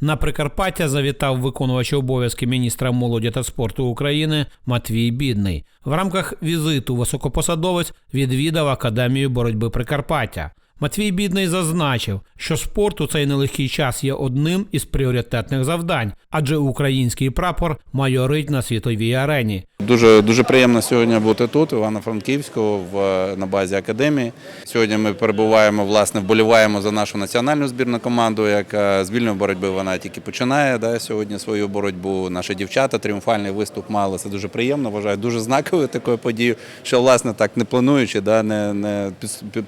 На Прикарпаття завітав виконувач обов'язки міністра молоді та спорту України Матвій Бідний. В рамках візиту високопосадовець відвідав Академію боротьби Прикарпаття. Матвій Бідний зазначив, що спорт у цей нелегкий час є одним із пріоритетних завдань, адже український прапор майорить на світовій арені. Дуже дуже приємно сьогодні бути тут, в Івано-Франківську, на базі академії. Сьогодні ми перебуваємо, власне, вболіваємо за нашу національну збірну команду, яка з вільної боротьби вона тільки починає да, сьогодні свою боротьбу. Наші дівчата тріумфальний виступ мали. Це дуже приємно. Вважаю дуже знаковою такою подією, що власне так не плануючи, да, не, не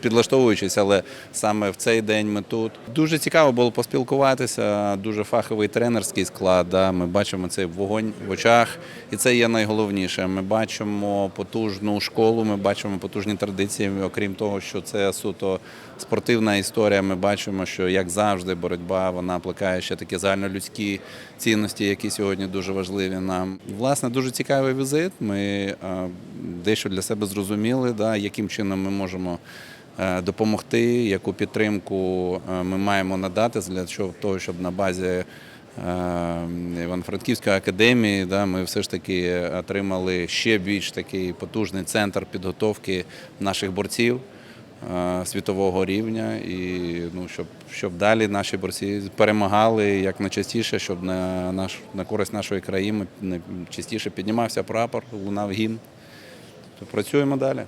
підлаштовуючись, але саме в цей день ми тут. Дуже цікаво було поспілкуватися. Дуже фаховий тренерський склад. Да. Ми бачимо цей вогонь в очах, і це є найголовніше. Ми бачимо потужну школу, ми бачимо потужні традиції. Окрім того, що це суто спортивна історія. Ми бачимо, що як завжди боротьба вона плекає ще такі загальнолюдські цінності, які сьогодні дуже важливі нам. Власне, дуже цікавий візит. Ми е, дещо для себе зрозуміли, да, яким чином ми можемо е, допомогти, яку підтримку е, ми маємо надати для того, щоб на базі е, Івано-Франківської академії да, ми все ж таки отримали ще більш такий потужний центр підготовки наших борців е, світового рівня, і ну, щоб, щоб далі наші борці перемагали як найчастіше, щоб на, наш, на користь нашої країни найчастіше піднімався прапор, лунав гімн. Тобто працюємо далі.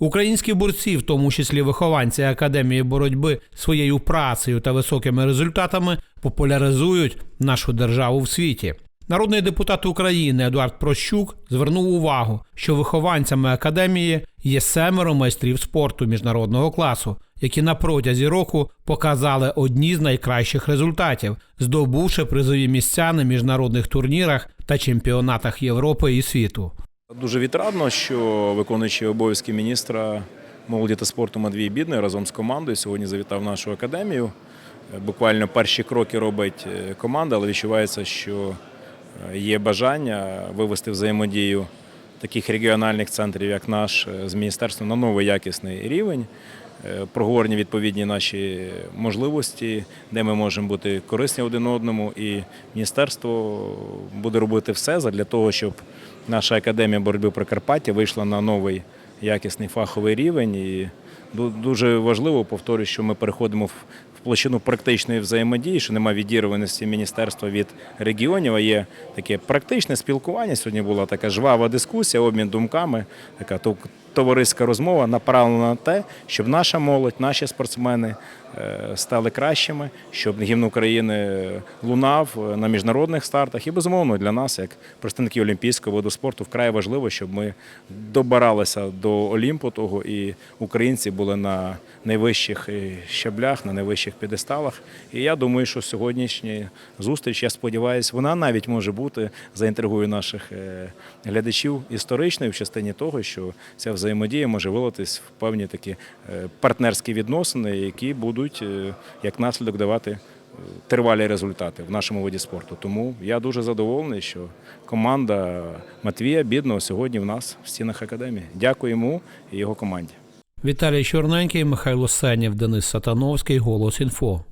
Українські борці, в тому числі вихованці Академії боротьби, своєю працею та високими результатами популяризують нашу державу в світі. Народний депутат України Едуард Прощук звернув увагу, що вихованцями академії є семеро майстрів спорту міжнародного класу, які на протязі року показали одні з найкращих результатів, здобувши призові місця на міжнародних турнірах та чемпіонатах Європи і світу. Дуже відрадно, що виконуючий обов'язки міністра молоді та спорту Матвій Бідний разом з командою сьогодні завітав нашу академію. Буквально перші кроки робить е, команда, але відчувається, що е, є бажання вивести взаємодію таких регіональних центрів, як наш, е, з міністерством на новий якісний рівень. Проговорені відповідні наші можливості, де ми можемо бути корисні один одному, і міністерство буде робити все для того, щоб наша академія боротьби Прикарпаття вийшла на новий якісний фаховий рівень. І дуже важливо, повторюю, що ми переходимо в в площину практичної взаємодії, що немає відірваності міністерства від регіонів, а є таке практичне спілкування. Сьогодні була така жвава дискусія, обмін думками, така товариська розмова направлена на те, щоб наша молодь, наші спортсмени е, стали кращими, щоб гімн України лунав е, на міжнародних стартах. І безумовно для нас, як представників олімпійського виду спорту, вкрай важливо, щоб ми добиралися до Олімпу того і українці були на найвищих е, щаблях, на найвищих підесталах. І я думаю, що сьогоднішня зустріч, я сподіваюся, вона навіть може бути заінтригує наших глядачів історичною в частині того, що ця взаємодія може вилитись в певні такі е, партнерські відносини, які будуть е, як наслідок давати е, тривалі результати в нашому виді спорту. Тому я дуже задоволений, що команда Матвія Бідного сьогодні в нас в стінах академії. Дякую йому і його команді. Віталій Чорненький, Михайло Сенєв, Денис Сатановський, Голос Інфо.